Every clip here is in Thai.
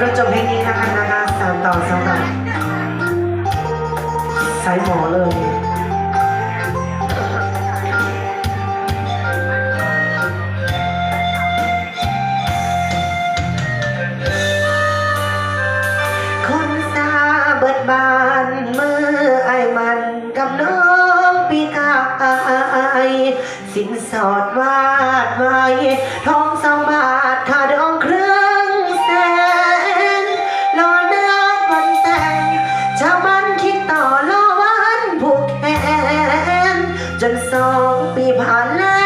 ก็จบเพลงนี้นะคะนะคะสามต่อสามต่อสายหมอเลยคนตาเบิดบานมือไอ้มันกับน้องปีกายสินสอดวาดไว้ทองสองบาทคาดอ จนสองปีผ่านแล้ว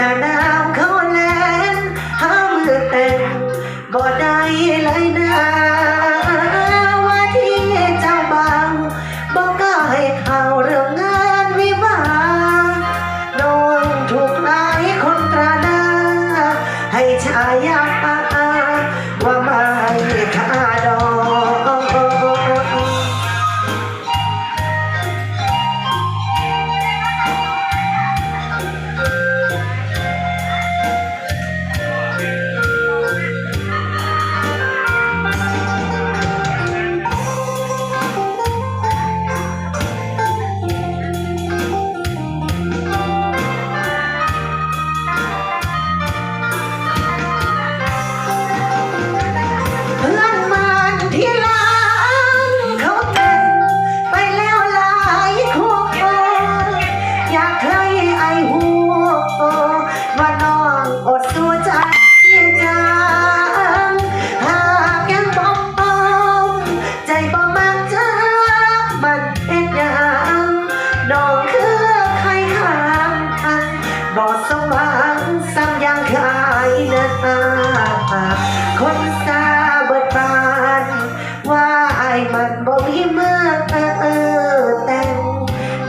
da da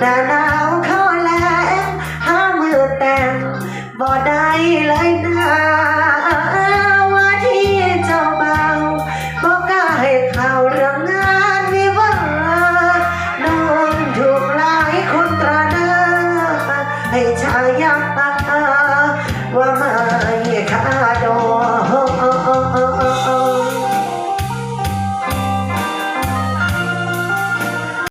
หน้าหาวเข้าแล้วห้ามือแต่งบ่ได้เลยนะว่าที่เจ้าเบาบ่กล้าให้เขาเรื่องงานวิวาน้องถูกหลายคนตราหน้าให้ชายัก